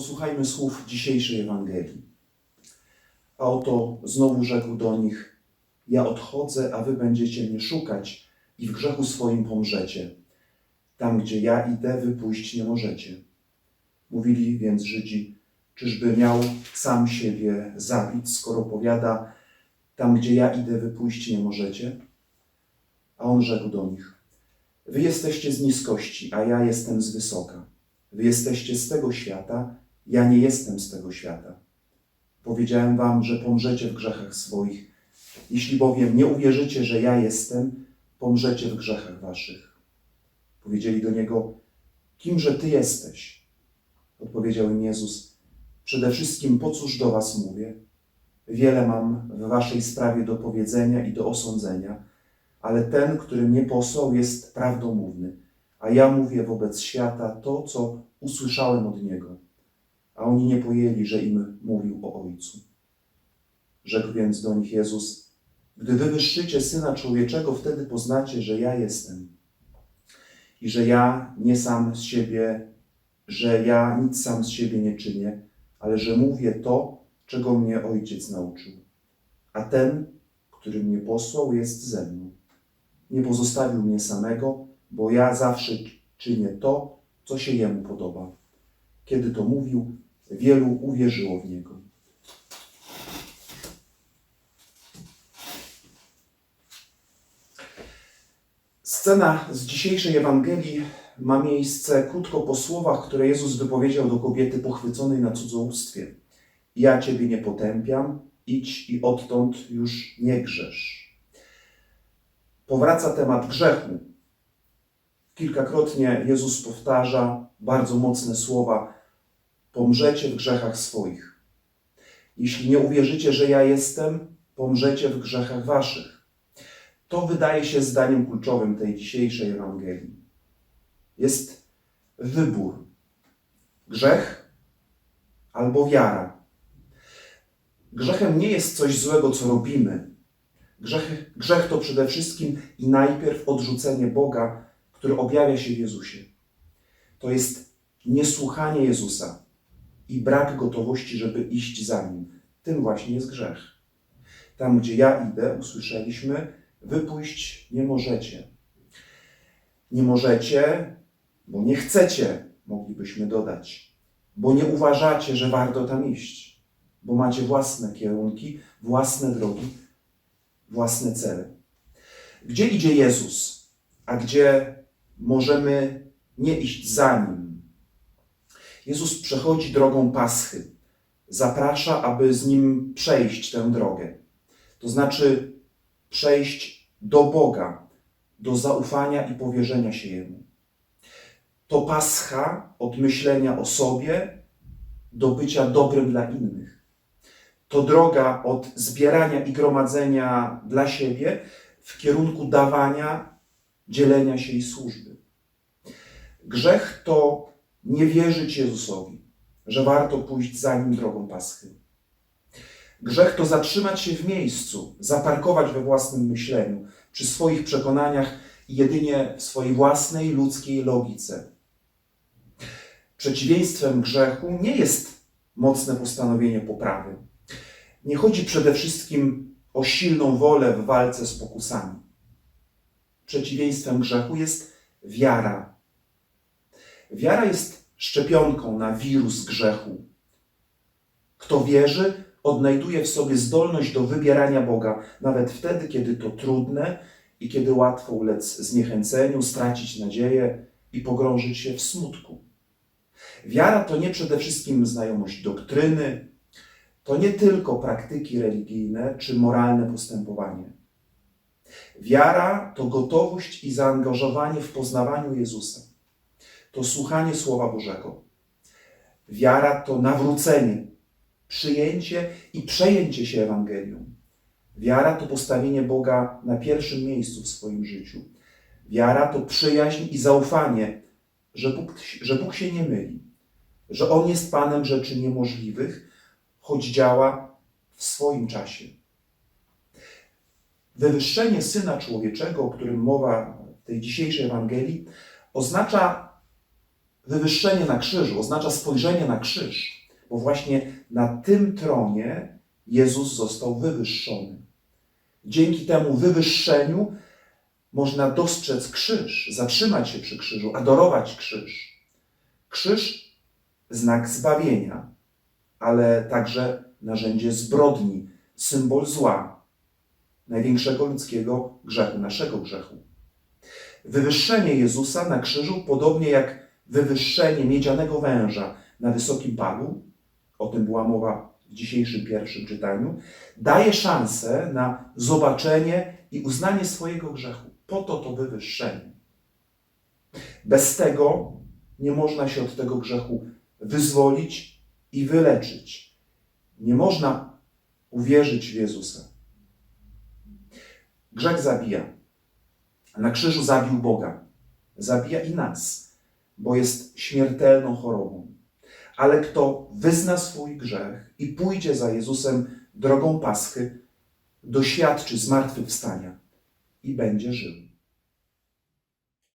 Posłuchajmy słów dzisiejszej Ewangelii. A oto znowu rzekł do nich: Ja odchodzę, a wy będziecie mnie szukać i w grzechu swoim pomrzecie. Tam, gdzie ja idę, wy pójść nie możecie. Mówili więc Żydzi: Czyżby miał sam siebie zabić, skoro powiada: Tam, gdzie ja idę, wy pójść nie możecie? A on rzekł do nich: Wy jesteście z niskości, a ja jestem z wysoka. Wy jesteście z tego świata, ja nie jestem z tego świata. Powiedziałem wam, że pomrzecie w grzechach swoich. Jeśli bowiem nie uwierzycie, że ja jestem, pomrzecie w grzechach waszych. Powiedzieli do niego: Kimże ty jesteś? Odpowiedział im Jezus: Przede wszystkim po cóż do was mówię? Wiele mam w waszej sprawie do powiedzenia i do osądzenia, ale ten, który mnie posłał, jest prawdomówny, a ja mówię wobec świata to, co usłyszałem od niego. A oni nie pojęli, że im mówił o Ojcu. Rzekł więc do nich Jezus: Gdy wy wyszczycie syna człowieczego, wtedy poznacie, że ja jestem. I że ja nie sam z siebie, że ja nic sam z siebie nie czynię, ale że mówię to, czego mnie ojciec nauczył. A ten, który mnie posłał, jest ze mną. Nie pozostawił mnie samego, bo ja zawsze czynię to, co się jemu podoba. Kiedy to mówił, wielu uwierzyło w niego. Scena z dzisiejszej Ewangelii ma miejsce krótko po słowach, które Jezus wypowiedział do kobiety pochwyconej na cudzołóstwie. Ja Ciebie nie potępiam, idź i odtąd już nie grzesz. Powraca temat grzechu. Kilkakrotnie Jezus powtarza bardzo mocne słowa: Pomrzecie w grzechach swoich. Jeśli nie uwierzycie, że ja jestem, pomrzecie w grzechach waszych. To wydaje się zdaniem kluczowym tej dzisiejszej Ewangelii. Jest wybór: grzech albo wiara. Grzechem nie jest coś złego, co robimy. Grzech, grzech to przede wszystkim i najpierw odrzucenie Boga, który objawia się w Jezusie. To jest niesłuchanie Jezusa i brak gotowości, żeby iść za Nim. Tym właśnie jest grzech. Tam, gdzie ja idę, usłyszeliśmy, wy pójść nie możecie. Nie możecie, bo nie chcecie, moglibyśmy dodać, bo nie uważacie, że warto tam iść, bo macie własne kierunki, własne drogi, własne cele. Gdzie idzie Jezus, a gdzie możemy nie iść za Nim? Jezus przechodzi drogą Paschy. Zaprasza, aby z Nim przejść tę drogę. To znaczy przejść do Boga, do zaufania i powierzenia się Jemu. To Pascha od myślenia o sobie do bycia dobrym dla innych. To droga od zbierania i gromadzenia dla siebie w kierunku dawania, dzielenia się i służby. Grzech to nie wierzyć Jezusowi, że warto pójść za nim drogą Paschy. Grzech to zatrzymać się w miejscu, zaparkować we własnym myśleniu, przy swoich przekonaniach i jedynie w swojej własnej ludzkiej logice. Przeciwieństwem grzechu nie jest mocne postanowienie poprawy. Nie chodzi przede wszystkim o silną wolę w walce z pokusami. Przeciwieństwem grzechu jest wiara. Wiara jest szczepionką na wirus grzechu. Kto wierzy, odnajduje w sobie zdolność do wybierania Boga, nawet wtedy, kiedy to trudne i kiedy łatwo ulec zniechęceniu, stracić nadzieję i pogrążyć się w smutku. Wiara to nie przede wszystkim znajomość doktryny, to nie tylko praktyki religijne czy moralne postępowanie. Wiara to gotowość i zaangażowanie w poznawaniu Jezusa. To słuchanie Słowa Bożego. Wiara to nawrócenie, przyjęcie i przejęcie się Ewangelią. Wiara to postawienie Boga na pierwszym miejscu w swoim życiu. Wiara to przyjaźń i zaufanie, że Bóg, że Bóg się nie myli, że On jest Panem rzeczy niemożliwych, choć działa w swoim czasie. Wywyższenie Syna Człowieczego, o którym mowa w tej dzisiejszej Ewangelii, oznacza wywyższenie na krzyżu oznacza spojrzenie na krzyż, bo właśnie na tym tronie Jezus został wywyższony. Dzięki temu wywyższeniu można dostrzec krzyż, zatrzymać się przy krzyżu, adorować krzyż. Krzyż znak zbawienia, ale także narzędzie zbrodni, symbol zła, największego ludzkiego grzechu, naszego grzechu. Wywyższenie Jezusa na krzyżu, podobnie jak wywyższenie miedzianego węża na wysokim palu, o tym była mowa w dzisiejszym pierwszym czytaniu, daje szansę na zobaczenie i uznanie swojego grzechu. Po to to wywyższenie. Bez tego nie można się od tego grzechu wyzwolić i wyleczyć. Nie można uwierzyć w Jezusa. Grzech zabija. Na krzyżu zabił Boga. Zabija i nas, bo jest śmiertelną chorobą. Ale kto wyzna swój grzech i pójdzie za Jezusem drogą Paschy, doświadczy zmartwychwstania i będzie żył.